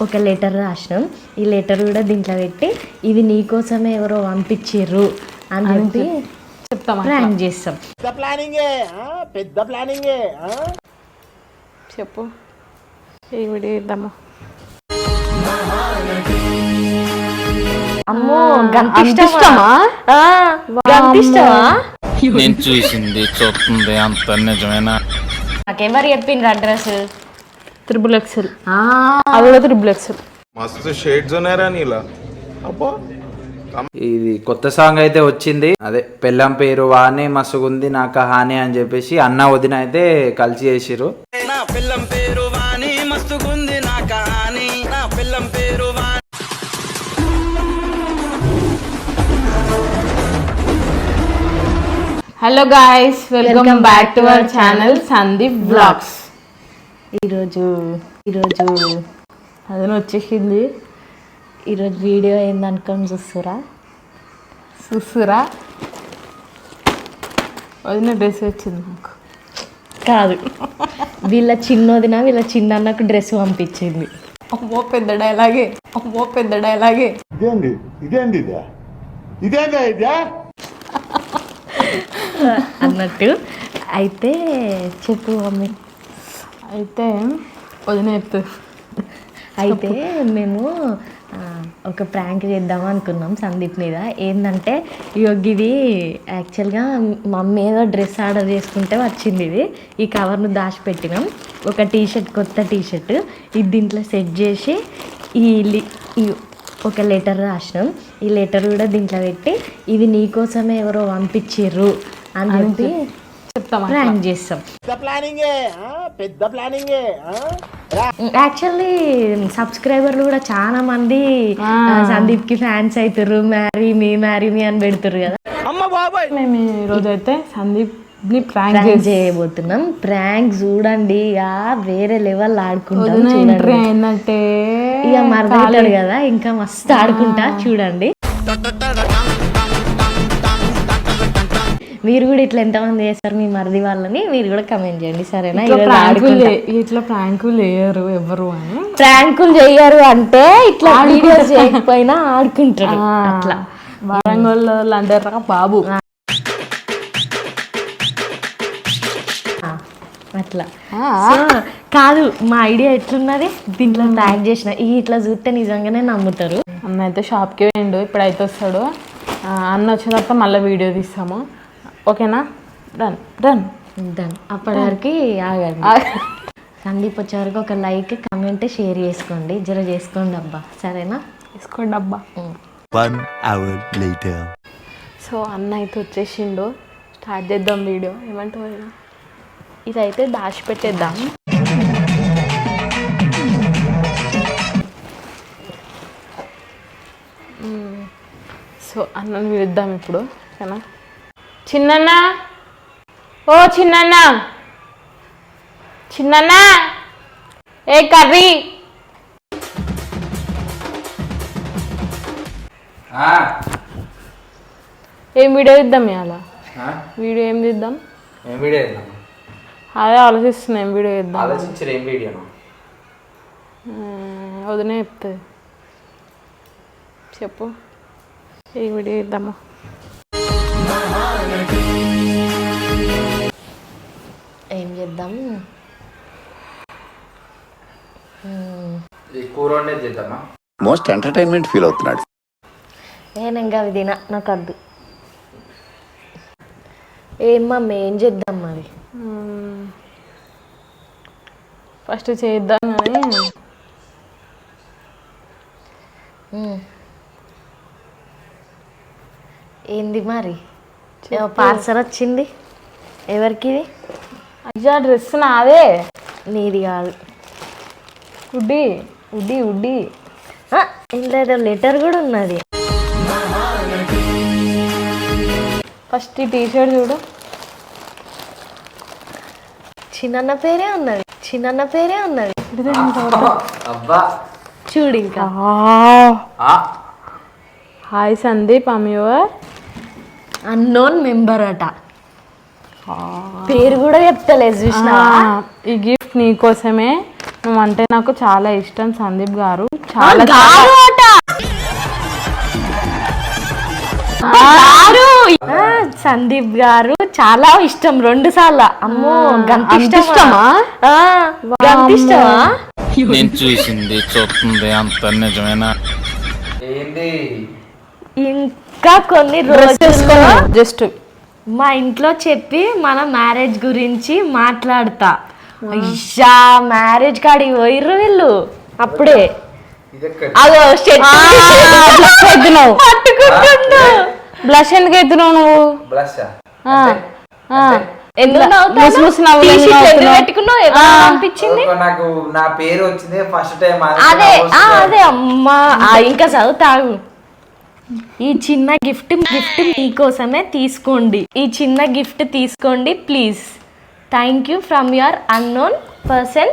ఒక లెటర్ రాసినాం. ఈ లెటర్ కూడా దీంట్లో పెట్టి ఇది నీకోసమే ఎవరో పంపించిర్రు అని చెప్పి చెప్తామా ప్రాంక్ చేస్తాం. చెప్పు. ఏ వీడియో ఇద్దామా అమ్మో గంత అంత ఇష్టమా ఇష్టమా? ఆ, గంత ఇష్టమా నేను చూసింది చూస్తుంది అంత నిజమేనా? నాకెవరు చెప్పిండ్రు అడ్రస్? త్రిబుల్ ఎక్సెల్ అది కూడా త్రిబుల్ ఎక్సెల్ మస్తు షేడ్స్ ఉన్నారా నీలా. అబ్బా. ఇది కొత్త సాంగ్ అయితే వచ్చింది. అదే పెళ్ళం పేరు వానే మసుగుంది నాకు హానే అని చెప్పేసి అన్న వదిన అయితే కలిసి చేసిరు hello guys welcome back to our channel Sandeep vlogs ఈరోజు ఈరోజు అదని వచ్చేసింది. ఈరోజు వీడియో ఏందనుకొని చూస్తురా? చూస్తురా? వదిన డ్రెస్ వచ్చింది నాకు కాదు. వీళ్ళ చిన్నోదిన వీళ్ళ చిన్నన్నకు డ్రెస్ పంపించింది. అమ్మో పెద్ద డైలాగే. అమ్మో పెద్ద డైలాగే. ఇదేంది? ఇదేంది ఇదే? ఇదేందా ఇదే? అన్నట్టు. అయితే చెప్పు మమ్మీ. అయితే వదిన అయితే మేము ఒక ప్రాంక్ చేద్దాం అనుకున్నాం సందీప్ మీద. ఏంటంటే ఇది యాక్చువల్గా మమ్మీ ఏదో డ్రెస్ ఆర్డర్ చేసుకుంటే వచ్చింది ఇది. ఈ కవర్ను దాచిపెట్టినాం. ఒక టీ షర్ట్ కొత్త టీ షర్ట్ ఇది దీంట్లో సెట్ చేసి ఈ ఒక లెటర్ రాసినాం. ఈ లెటర్ కూడా దీంట్లో పెట్టి ఇది నీకోసమే ఎవరో పంపించిర్రు అని చెప్పి చెప్తామా ప్రాంక్ చేస్తాం. యాక్చువల్లీ సబ్స్క్రైబర్లు కూడా చాలా మంది ఆ, సందీప్కి ఫ్యాన్స్ అవుతారు మ్యారీ మీ మ్యారీ మీ అని పెడుతురు కదా. అమ్మ బాబాయ్. మేము ఈ రోజు అయితే సందీప్ని ప్రాంక్ చేయబోతున్నాం. ప్రాంక్ చూడండి. ఇక వేరే లెవెల్ ఆడుకుంటాం ఎంట్రీ అయిందంటే ఇక మరదవుతాడు కదా ఇంకా మస్తు ఆడుకుంటా చూడండి. మీరు కూడా ఇట్లా ఎంతమంది చేస్తారు మీ మరిది వాళ్ళని మీరు కూడా కమెంట్ చేయండి సరేనా? ఇట్లా ప్రాంకులు లేరు ఎవరు అని. ప్రాంకులు చెయ్యరు అంటే ఇట్లా వీడియోస్ చేయకపోయినా ఆడుకుంటారు. అట్లా. వరంగల్ అంటారు బాబు. అట్లా. కాదు మా ఐడియా ఎట్లున్నది? దీంట్లో ట్యాగ్ చేసిన. ఈ ఇట్లా చూస్తే నిజంగానే నమ్ముతారు. అన్న అయితే షాప్కి పోయిండు ఇప్పుడైతే వస్తాడు. అన్న వచ్చిన తర్వాత మళ్ళీ వీడియో తీస్తాము. ఓకేనా? డన్ డన్ దాని అప్పటి వరకు ఆగండి సందీప్ వచ్చే వరకు ఒక లైక్ కమెంట్ షేర్ చేసుకోండి. జర చేసుకోండి అబ్బా. సరేనా? తీసుకోండి అబ్బా. వన్ అవర్ లేటర్ సో అన్న అయితే వచ్చేసిండు. స్టార్ట్ చేద్దాం వీడియో ఏమంటావు? ఇదైతే దాచిపెట్టేద్దాం మ్మ్. సో అన్నని పిలుద్దాం ఇప్పుడు. ఓకేనా చిన్నన్న? ఓ చిన్నన్న. చిన్నన్న? ఏ కర్రీ? ఏం వీడియో ఇద్దాం ఇవాళ? వీడియో ఏం తీద్దాం? ఏం వీడియో చేద్దాం? అదే ఆలోచిస్తున్నా ఏం వీడియో ఇద్దాం ఆలోచించరు ఏం వీడియోను మ్మ్, వదినే చెప్తుంది చెప్పు. ఏ వీడియో ఇద్దామా ఏం చేద్దాం? ఈ కూర వండేది చేద్దామా? మోస్ట్ ఎంటర్టైన్మెంట్ ఫీల్ అవుతున్నాడు. నేను ఇంకా అవి తిన నాకు వద్దు. ఏం మమ్మీ ఏం చేద్దాం మరి? ఫస్ట్ చేద్దాం మ్మ్. ఏంది మరి? పార్సల్ వచ్చింది. ఎవరికి ఇది? అయ్యా డ్రెస్ నాదే. నీది కాదు. ఉడ్డి. ఉడ్డి ఉడ్డి. ఏదో లెటర్ కూడా ఉన్నది. ఫస్ట్ ఈ టీ షర్ట్ చూడు. చిన్నన్న పేరే ఉన్నది. చిన్నన్న పేరే ఉన్నది. అబ్బా. చూడు ఇంకా. ఆ, hi Sandeep I'm your unknown member అట. పేరు కూడా చెప్తలేదు చూసిన? ఈ గిఫ్ట్ నీకోసమే నువ్వు అంటే నాకు చాలా ఇష్టం సందీప్ గారు. చాలా గారు అట. గారు. ఆ, సందీప్ గారు చాలా ఇష్టం రెండు సార్లు. అమ్మో గంత అంత ఇష్టమా? ఆ, గంత ఇష్టమా? నేను చూసింది చూస్తుంది అంత నిజమేనా? ఏంది? ఇంకా కొన్ని రోజుల్లో జస్ట్ మా ఇంట్లో చెప్పి మన మ్యారేజ్ గురించి మాట్లాడతా. అయ్యా మ్యారేజ్ కాడికి పోయిర్రు వీళ్ళు. అప్పుడే. అదో షెట్ ఎత్తున్నావు బ్లష్ ఎందుకు ఎత్తున్నావు నువ్వు? బ్లష్ నాకు నా పేరు వచ్చింది ఫస్ట్ టైం అదే అదే అమ్మా. ఇంకా చదువుతాగు ఈ చిన్న గిఫ్ట్ గిఫ్ట్ మీకోసమే తీసుకోండి. ఈ చిన్న గిఫ్ట్ తీసుకోండి please. Thank you from your unknown person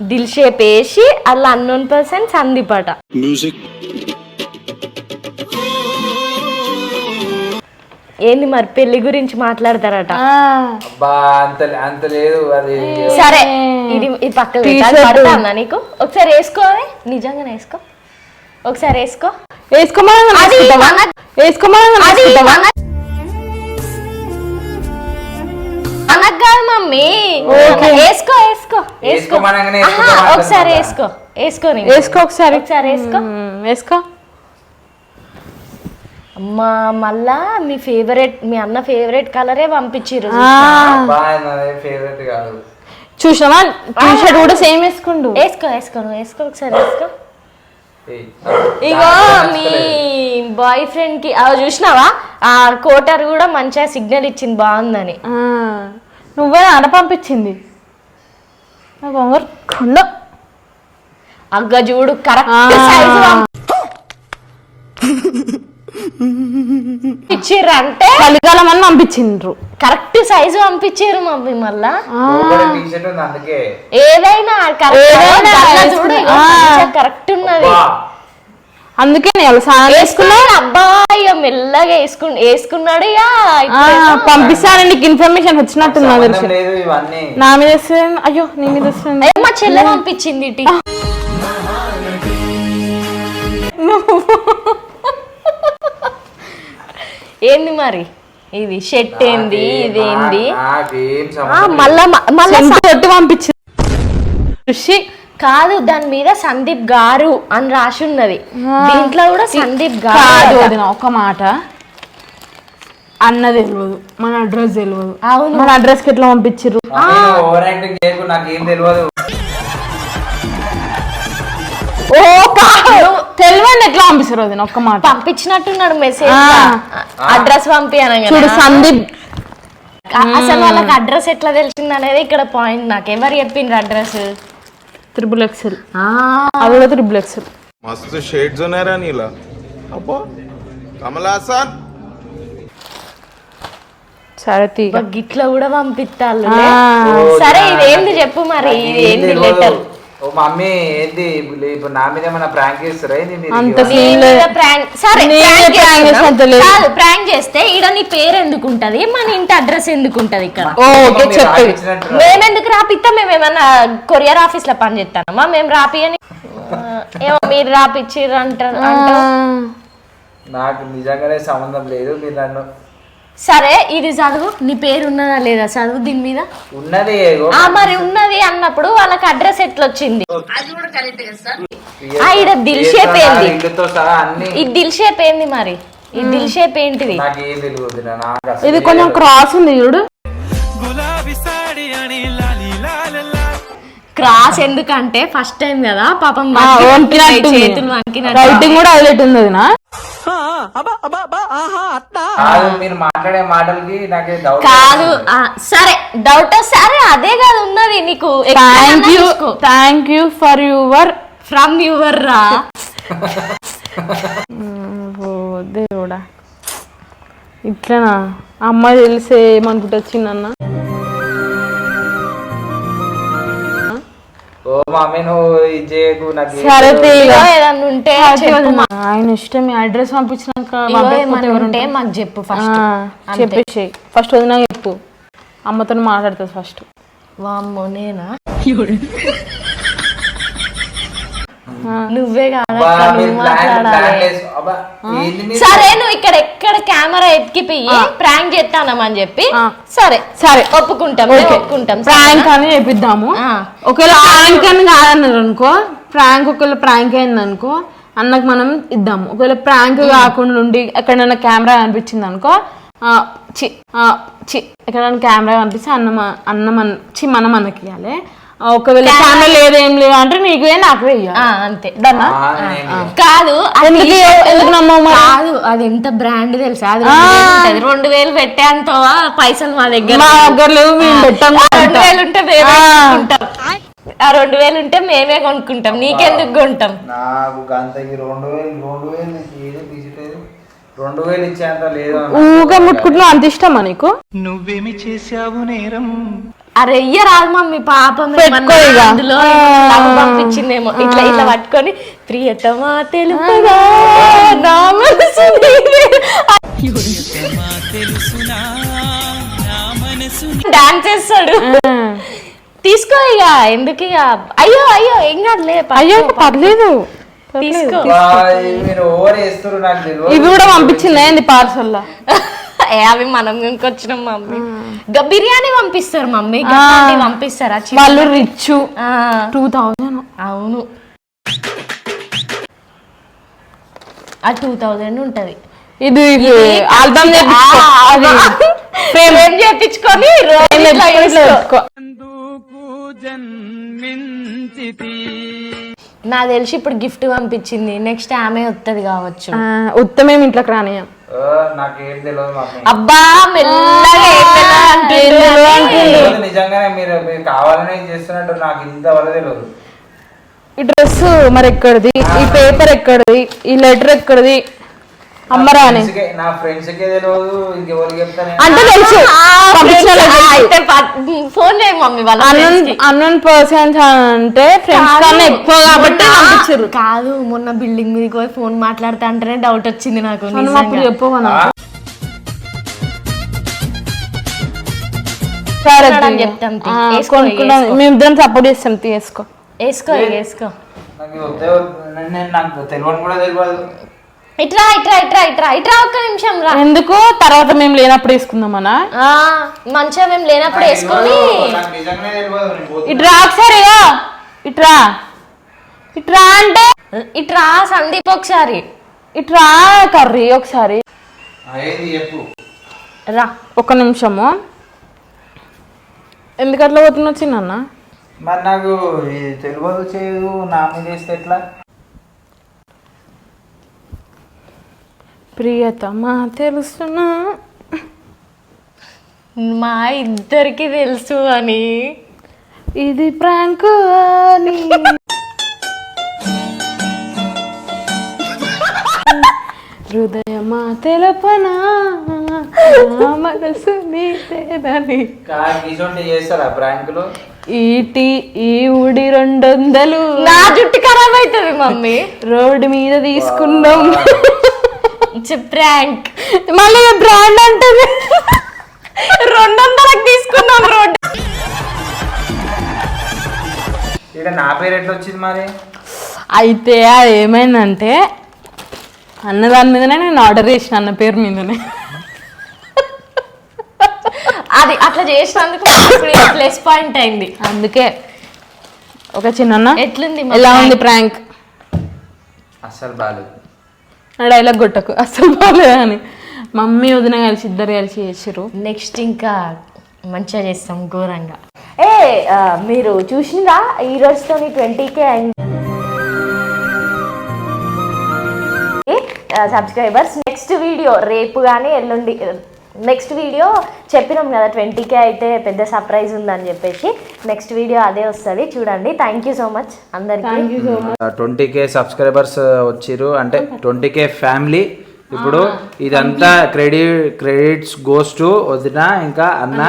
Dil shape వేసి అలా అన్నోన్ పర్సన్ సందీపట ఏంది మరి పెళ్ళి గురించి మాట్లాడతారట? ఆ, అబ్బా అంత అంత లేదు అది. సరే ఇది ఇది పక్క పడుతుందా నీకు? ఒకసారి వేసుకోవే నిజంగానే వేసుకో. ఒకసారి వేసుకో. వేసుకోమని మమ్మీ. వేసుకో వేసుకో వేసుకో. ఒకసారి? వేసుకో వేసుకో ఒకసారి. ఒకసారి వేసుకో. వేసుకో. అమ్మా మళ్ళా మీ ఫేవరెట్ మీ అన్న ఫేవరెట్ కలరే కాదు. చూసావా టీ షర్ట్ కూడా సేమ్ వేసుకుండు. వేసుకో వేసుకో వేసుకో ఒకసారి వేసుకో. ఇగో మీ బాయ్ ఫ్రెండ్కి అవి చూసినావా? ఆ కోటర్ కూడా మంచిగా సిగ్నల్ ఇచ్చింది బాగుందని. నువ్వే ఆడ పంపించింది. కొండ. అగ్గ చూడు కరెక్ట్. సైజు ఇచ్చిర్రు అంటే? చలికాలం అని పంపించిండ్రు. కరెక్ట్ సైజు పంపించారు మమ్మీ మళ్ళా. ఏదైనా ఏదైనా చూడు ఆ. కరెక్ట్ ఉన్నది. అందుకే నేను వేసుకున్నాడు అబ్బాయి మెల్లగా వేసుకు వేసుకున్నాడు పంపిస్తాను నీకు ఇన్ఫర్మేషన్ తెలిసి. లేదు ఇవన్నీ. నా మీద అయ్యో నీ మీద మా చెల్లె పంపించింది ఏంది మరి? ఇది షర్ట్ ఏంది ఇదేంది నా- నాకేం ఆ, సంబంధం మళ్ళా మళ్ళా సెంటు కొట్టి పంపించింది. ఋషి కాదు దాని మీద సందీప్ గారు అని రాసి ఉన్నది. దీంట్లో కూడా సందీప్ కాదు గారు వదిన ఒక మాట. అన్న తెలియదు మన అడ్రస్ తెలియదు అవును. మన అడ్రస్కి ఎట్లా పంపించారు ఆన్సర్ వదిన ఒక్క మాట. పంపించినట్టున్నాడు మెసేజ్ అడ్రస్ పంపి చూడు సందీప్. అసలు వాళ్ళకి అడ్రస్ ఎట్లా తెలిసింది అనేది ఇక్కడ పాయింట్ నాకు. ఎవరు చెప్పిండ్రు అడ్రస్? Triple XL. అది కూడా త్రిబుల్ ఎక్సెల్. మస్తు షేడ్స్ ఉన్నారా నీలా. అబ్బో. కమలాసన్ సరతి గిట్లా కూడా పంపిస్తాను సరే ఇదేంది చెప్పు మరి? ఇది లెటర్ ఓ మమ్మీ ఏంది? ఇప్పుడు నా మీద ఏమైనా ప్రాంక్ చేస్తారా? మీరు అంత. ప్రాంక్ సరే నేనే prank prank చేస్తున్నాం. చేసినంత లేదు. కాదు ప్రాంక్ చేస్తే ఈడ నీ పేరు ఎందుకు ఉంటది మన ఇంటి అడ్రస్ ఎందుకు ఉంటది ఇక్కడ ఓకే మమ్మీ మేమెందుకు రాపిస్తాం? మేము ఏమన్నా కొరియర్ ఆఫీస్లో పని చేస్తానమ్మా? మేము రాపియని ఆ, ఏమో మీరు రాపిచ్చిర్రు అంటారు. నాకు నిజంగానే సంబంధం లేదు. మీరు నన్ను సరే ఇది చదువు. నీ పేరు ఉన్నదా లేదా? చదువు దీని మీద? ఉన్నది ఆ మరి ఉన్నది అన్నప్పుడు వాళ్ళకి అడ్రస్ ఎట్లా వచ్చింది ఆ, ఈడ దిల్ షేప్ ఏంది? ఇల్లుతో సహా అన్ని ఈ దిల్ షేప్ ఏంది మరి? ఈ దిల్ షేప్ ఏంటిది? నాకేం తెలియదు నా- నాకు అసలు ఇది కొంచెం క్రాస్ ఉంది చూడు. క్రాస్ ఎందుకంటే ఫస్ట్ టైం కదా పాపం. చేతులు రైటింగ్ కూడా హైలైట్ ఉంది కాదు మీరు మాట్లాడే మాటలకి నాకే డౌట్ కాదు ఆ, సరే డౌట్ సరే అదే కాదు ఉన్నది నీకు thank you thank you for your from your రా. దేవుడా. ఇట్లనా? అమ్మాయి తెలిసే ఏమనుకుంటా చిన్న ఓ మమ్మీ నువ్వు ఇది చేయకు నాకు ఏం సరే తెలియదు. తీగ. ఏదన్నా ఉంటే చెప్పు మా- ఆయన ఇష్టం మీ అడ్రస్ పంపించినాక ఇగో పంపకపోతే ఏమన్నా ఎవరు ఉంటే మాకు చెప్పు ఫస్ట్. ఆ, చెప్పేసి ఫస్ట్ వదినా చెప్పు. అమ్మతో మాట్లాడుతుంది ఫస్ట్. వామ్మో నేనా నువ్వే కాదు అబ్బా, అక్క, మీరు నువ్వు plan- plan మాట్లాడాలి వేసు- అబ్బా, ఏంది మీరు? సరే నువ్వు ఇక్కడ ఎక్కడ కెమెరా ఎత్తికిపోయి ప్రాంక్ చేస్తానమని చెప్పి. సరే సరే ఒప్పుకుంటాం ఒప్పుకుంటాం. ప్రాంక్ అని చేపిద్దాము ఆ. ఒకవేళ ప్రాంక్ అని కాదన్నారు అనుకో ప్రాంక్ ఒకవేళ ప్రాంక్ అయింది అనుకో అన్నకు మనం ఇద్దాము. ఒకవేళ ప్రాంక్ కాకుండా ఉండి ఎక్కడైనా కెమెరా కనిపించింది అనుకో ఆ, చి ఆ, చి ఎక్కడైనా కెమెరా కనిపిస్తే అన్నం అన్నం చి మనం అన్నకి ఇవ్వాలి ఒకవేళ కెమెరా లేదు ఏం లేదు అంటే నీకు నాకు ఇయ్యాలి. ఆ, అంతే. నేను- కాదు అది ఎందుకు ఎందుకు నమ్మవు? కాదు అది ఎంత బ్రాండ్ తెలుసా? అది రెండు వేలు వేలు పెట్టేంత పైసలు మా దగ్గర మా దగ్గర లేవు మేము పెట్టాం రెండు వేలు ఉంటే మేమే కొనుక్కుంటాం ఆ రెండు వేలు ఉంటే మేమే కొనుక్కుంటాం. నీకెందుకు కొంటాం? నాకు గంతకి రెండు వేలు రెండు వేలు నీకు ఏదో తీసిపోయేది రెండు వేలు ఇచ్చేంత లేదు అన్న. ఊగా ముట్టుకుంటున్నా అంత ఇష్టమా నీకు? అరే ఇయ్య రాదు మమ్మీ పాపం. అందులో పంపించిందేమో. ఇట్లా ఇట్లా పట్టుకొని ప్రియతమా తెలుపగా నా మనసు నీవే. డాన్స్ చేస్తాడు. తీసుకో ఇక ఎందుకు ఇక? అయ్యో అయ్యో ఏం కాదులే అయ్యో పర్లేదు. తీసుకో. ఇవి కూడా పంపించింది ఏంది పార్సల్ ఏ అవి మనం కొనుక్కొచ్చినాం మమ్మీ. గ- బిర్యానీ పంపిస్తారు మమ్మీ. పంపిస్తారా? వాళ్ళు రిచ్ టూ థౌజండ్ అవును. ఆ టూ థౌజండ్ ఉంటది. ఇది ఆల్బమ్ ఫ్రేమ్ చేపించుకొని. నాకు తెలిసి ఇప్పుడు గిఫ్ట్ పంపించింది. నెక్స్ట్ ఆమె వత్తది కావచ్చు. ఉత్తమేం ఇంట్లోకి రానియం నాకేం తెలియదు మమ్మీ. అబ్బా మెల్లగా ఏం మెల్లగా అంటుండు. తెలియదు నిజంగానే మీరు మీరు కావాలనే చేస్తున్నట్టు నాకు ఇంతవరకు తెలియదు ఈ డ్రెస్ మరి ఎక్కడిది? ఈ పేపర్ ఎక్కడిది? ఈ లెటర్ ఎక్కడిది? అమ్మరాని. నా ఫ్రెండ్స్ కే తెలియదు ఇంకెవరికి చెప్తాను అంటే తెలుసు ఫోన్ చేయి మమ్మీ వాళ్ళ అన్నన్ పర్సన్స్ అంటే ఫ్రెండ్స్ కన్నా ఎక్కువ కాబట్టి పంపించారు కాదు మొన్న బిల్డింగ్ మీదకి పోయి ఫోన్ మాట్లాడుతా అంటేనే డౌట్ వచ్చింది నాకు అప్పుడు తీయ. చెప్తాం తీ. ఆ, వేసుకో, కొనుక్కోవడం వేసుకో. మేము ఇద్దరం సపోర్ట్ చేస్తాం తీసుకో వేసుకో. వేసుకో నాకు తెలియని కూడా తెలియదు. ఇట్రా ఇట్రా ఇట్రా ఇట్రా ఇట్రా ఒక్క నిమిషం రా. ఎందుకు? తర్వాత మేము లేనప్పుడు వేసుకుందామనా? ఆ, మంచిగా మేము లేనప్పుడు వేసుకొని. ఇట్రా ఒకసారి ఇగో. ఇట్రా. ఇట్రా అంటే? ఇట్రా సందీప్ ఒకసారి. ఇట్రా కర్రీ ఒకసారి. చెప్పు. రా. ఒక నిమిషము. ఎందుకు అట్లా పోతున్నా చిన్న మరి నాకు ఇది తెలియదు చేయదు నా మీద వేస్తే ఎట్లా? ప్రియతమా తెలుసునా? మా ఇద్దరికి తెలుసు అని. ఇది ప్రాంక్ అని. హృదయమా తెలపనా? మనసు నీదేనని ఇటువంటి చేస్తారా ప్రాంకులు? ఈటి ఈ ఊడి రెండు వందలు నా జుట్టు ఖరాబ్ అవుతుంది మమ్మీ. రోడ్డు మీద తీసుకున్నాం. ప్రాంక్ మళ్ళీ బ్రాండ్ అంటది రెండు వందలకు తీసుకున్నాం రోడ్డు. ఇక్కడ నా పేరు ఎట్లా వచ్చింది మరి? అయితే అది ఏమైందంటే అన్న దాని మీదనే నేను ఆర్డర్ చేసిన అన్న పేరు మీదనే. అది అట్లా చేసినందుకు ప్లస్ పాయింట్ అయింది. అందుకే ఒక చిన్న ఎట్లుంది ఎలా ఉంది? ప్రాంక్ అస్సలు బాగాలేదు నా డైలాగ్ కొట్టకు. అసలు బాగాలేదు అని. మమ్మీ వదిన కలిసి ఇద్దరు కలిసి చేసిర్రు. నెక్స్ట్ ఇంకా మంచిగా చేస్తాం ఘోరంగా. ఏ ఆ, మీరు చూసిందా ఈ రోజుతో ట్వంటీకే అయింది. సబ్స్క్రైబర్స్ నెక్స్ట్ వీడియో రేపు కానీ ఎల్లుండి నెక్స్ట్ వీడియో చెప్పినాం కదా ట్వంటీకే అయితే పెద్ద సర్ప్రైజ్ ఉందని చెప్పేసి. నెక్స్ట్ వీడియో అదే వస్తుంది. చూడండి. థ్యాంక్ యూ సో మచ్ అందరికీ. ట్వంటీ కే సబ్స్క్రైబర్స్ వచ్చిర్రు. అంటే ట్వంటీ కే ఫ్యామిలీ ఇప్పుడు ఇదంతా క్రెడిట్ క్రెడిట్స్ గోస్ టు వదిన ఇంకా అన్న.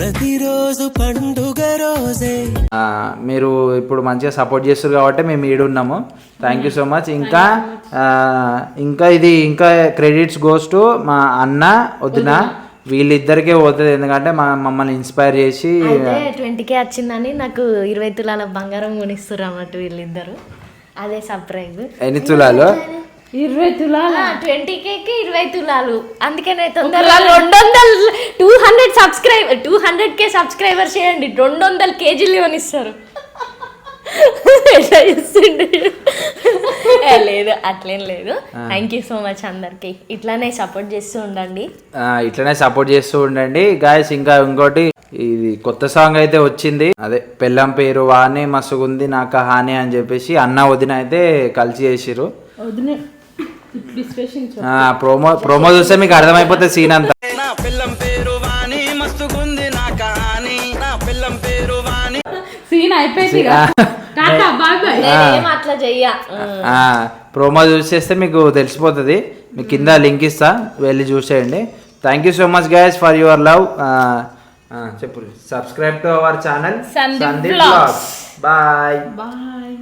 ప్రతిరోజు పండుగ రోజే. ఆ, మీరు ఇప్పుడు మంచిగా సపోర్ట్ చేస్తారు కాబట్టి మేము ఈడున్నాము థ్యాంక్ యూ సో మచ్ ఇంకా ఆ, ఇంకా ఇది ఇంకా క్రెడిట్స్ గోస్ టు మా అన్న వదిన. వీళ్ళిద్దరికే పోతుంది ఎందుకంటే మా మమ్మల్ని ఇన్స్పైర్ చేసి ట్వంటీకే వచ్చిందని నాకు ఇరవై తులాల బంగారం కొనిస్తారు అన్నట్టు వీళ్ళిద్దరు. అదే సర్ప్రైజ్ ఎన్ని తులాలు ఇరవై తులాల? ట్వంటీ కేకి ఇరవై తులాలు. అందుకనే తొందరగా రెండు వందలు two hundred subscribe two hundred K subscribers చేయండి. రెండు వందల కేజీలు ఇవ్వనిస్తారు. లేదు అట్లేం లేదు. థ్యాంక్ యూ సో మచ్ అందరికి. ఇట్లానే సపోర్ట్ చేస్తూ ఉండండి. ఆ, ఇట్లనే సపోర్ట్ చేస్తూ ఉండండి. గాయస్ ఇంకా ఇంకోటి ఇది కొత్త సాంగ్ అయితే వచ్చింది. అదే పెళ్ళం పేరు వాణి మస్తుగుంది నాకు హాని అని చెప్పేసి అన్న వదిన అయితే కలిసి డిస్కషన్ ఆ, ప్రోమో ప్రోమో చూస్తే మీకు అర్థమైపోతుంది సీన్ అంతా. నా పిల్లం పేరు వాణి మస్తుగుంది నా కహాని. నా పిల్లం పేరు వాణి. సీన్ అయిపోయింది ఆ, టాటా బాయ్ బాయ్. నేనేం అట్లా చెయ్య. ఆ, ప్రోమో చూసేస్తే మీకు తెలిసిపోతుంది. మీకు కింద లింక్ ఇస్తా వెళ్ళి చూసేయండి. Thank you so much guys for your love చెప్పు subscribe to our channel Sandeep Vlogs. Bye bye